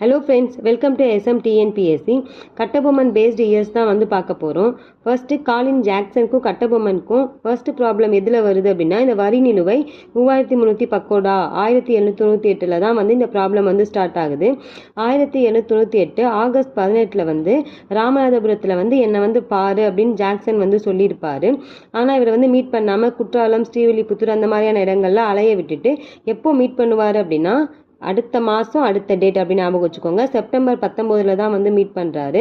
Hello friends welcome to SM TNPSC Kattabomman based years தான் வந்து பார்க்க போகிறோம் ஃபர்ஸ்ட்டு காலின் ஜாக்சனுக்கும் கட்டபொம்மனுக்கும் ஃபர்ஸ்ட் ப்ராப்ளம் எதில் வருது அப்படின்னா இந்த வரி நிலுவை மூவாயிரத்தி முந்நூற்றி பக்கோடா ஆயிரத்தி எழுநூத்தி தொண்ணூற்றி எட்டில் தான் வந்து இந்த ப்ராப்ளம் வந்து ஸ்டார்ட் ஆகுது. ஆயிரத்தி எழுநூத்தி தொண்ணூற்றி எட்டு ஆகஸ்ட் பதினெட்டில் வந்து ராமநாதபுரத்தில் வந்து என்னை வந்து பாரு அப்படின்னு ஜாக்சன் வந்து சொல்லியிருப்பார். ஆனால் இவர் வந்து மீட் பண்ணாமல் குற்றாலம் ஸ்ரீவில்லிபுத்தூர் அந்த மாதிரியான இடங்கள்ல அலைய விட்டுட்டு எப்போ மீட் பண்ணுவார் அப்படின்னா அடுத்த மாதம் அடுத்த டேட் அப்படின்னு ஞாபகம் வச்சுக்கோங்க. செப்டம்பர் பத்தொம்போதில் தான் வந்து மீட் பண்ணுறாரு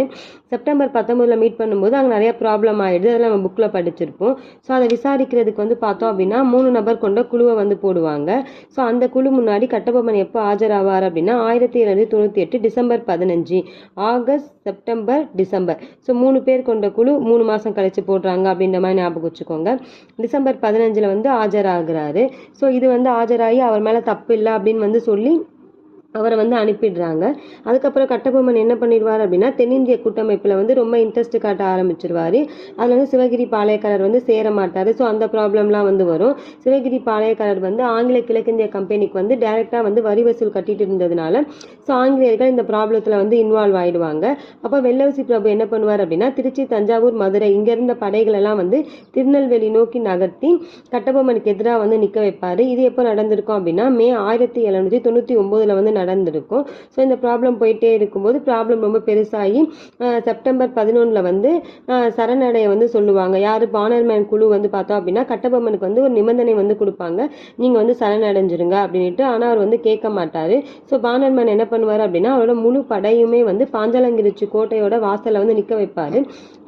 செப்டம்பர் பத்தொம்போதில் மீட் பண்ணும்போது அங்கே நிறைய ப்ராப்ளம் ஆகிடுது அதெல்லாம் நம்ம புக்கில் படிச்சிருப்போம். ஸோ அதை விசாரிக்கிறதுக்கு வந்து பார்த்தோம் அப்படின்னா மூணு நபர் கொண்ட குழுவை வந்து போடுவாங்க. ஸோ அந்த குழு முன்னாடி கட்டபொம்மன் எப்போ ஆஜராவார் அப்படின்னா ஆயிரத்தி எழுநூற்றி தொண்ணூற்றி எட்டு டிசம்பர் பதினஞ்சு. August September December. ஸோ மூணு பேர் கொண்ட குழு மூணு மாதம் கழித்து போடுறாங்க அப்படின்ற மாதிரி ஞாபகம் வச்சுக்கோங்க. டிசம்பர் பதினஞ்சில் வந்து ஆஜராகிறாரு. ஸோ இது வந்து ஆஜராகி அவர் மேலே தப்பு இல்லை அப்படின்னு வந்து சொல்லி அவரை வந்து அனுப்பிடுறாங்க. அதுக்கப்புறம் கட்டபொம்மன் என்ன பண்ணிடுவார் அப்படின்னா தென்னிந்திய கூட்டமைப்பில் வந்து ரொம்ப இன்ட்ரெஸ்ட் காட்ட ஆரம்பிச்சிருவார். அதில் வந்து சிவகிரி பாளையக்காரர் வந்து சேர மாட்டார். ஸோ அந்த ப்ராப்ளம்லாம் வந்து வரும். சிவகிரி பாளையக்காரர் வந்து ஆங்கில கிழக்கிந்திய கம்பெனிக்கு வந்து டைரெக்டாக வந்து வரி வசூல் கட்டிட்டு இருந்ததுனால ஸோ ஆங்கிலேயர்கள் இந்த ப்ராப்ளத்தில் வந்து இன்வால்வ் ஆகிடுவாங்க அப்போ வெள்ளவசி பிரபு என்ன பண்ணுவார் அப்படின்னா திருச்சி தஞ்சாவூர் மதுரை இங்கே இருந்த படைகளெல்லாம் வந்து திருநெல்வேலி நோக்கி நகர்த்தி கட்டபொம்மனுக்கு எதிராக வந்து நிற்க வைப்பார். இது எப்போ நடந்திருக்கும் அப்படின்னா மே ஆயிரத்தி எழுநூற்றி தொண்ணூற்றி ஒம்போதில் வந்து நடந்திருக்கும். ஸோ இந்த ப்ராப்ளம் போயிட்டே இருக்கும்போது ப்ராப்ளம் ரொம்ப பெருசாகி செப்டம்பர் பதினொன்றில் வந்து சரணடையை சரணடைய வந்து சொல்லுவாங்க. யார் பானர்மேன் குழு வந்து பார்த்தோம் அப்படின்னா கட்டபொம்மனுக்கு வந்து ஒரு நிபந்தனை வந்து கொடுப்பாங்க. நீங்கள் வந்து சரணடைஞ்சிருங்க அப்படின்ட்டு ஆனால் அவர் வந்து கேட்க மாட்டார். ஸோ பானர்மேன் என்ன பண்ணுவார் அப்படின்னா அவரோட முழு படையுமே வந்து பாஞ்சாலங்கிரிச்சி கோட்டையோட வாசலில் வந்து நிற்க வைப்பார்.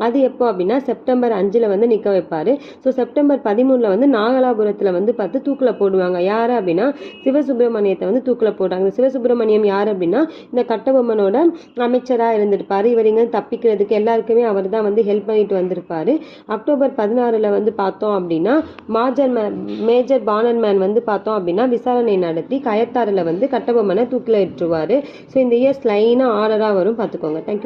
அது எப்போ அப்படின்னா செப்டம்பர் அஞ்சில் வந்து நிற்க வைப்பார். ஸோ செப்டம்பர் பதிமூணில் வந்து நாகலாபுரத்தில் வந்து பார்த்து தூக்கில் போடுவாங்க. யார் அப்படின்னா சிவசுப்பிரமணியத்தை வந்து தூக்கில் போடுறாங்க. சுப்பிரமணியம் யார் அப்படின்னா இந்த கட்டபொம்மனோட அமைச்சராக இருந்திருப்பார். இவர் இங்கே தப்பிக்கிறதுக்கு எல்லாருக்குமே அவர் தான் வந்து ஹெல்ப் பண்ணிட்டு வந்திருப்பாரு. அக்டோபர் பதினாறில் வந்து பார்த்தோம் அப்படின்னா மாஜர் மேன் மேஜர் பானர்மேன் வந்து பார்த்தோம் அப்படின்னா விசாரணை நடத்தி கயத்தாறில் வந்து கட்டபொம்மனை தூக்கில் ஏற்றுவார் ஸோ இந்த இயர்ஸ் லைனாக ஆர்டராக வரும் பார்த்துக்கோங்க. தேங்க்யூ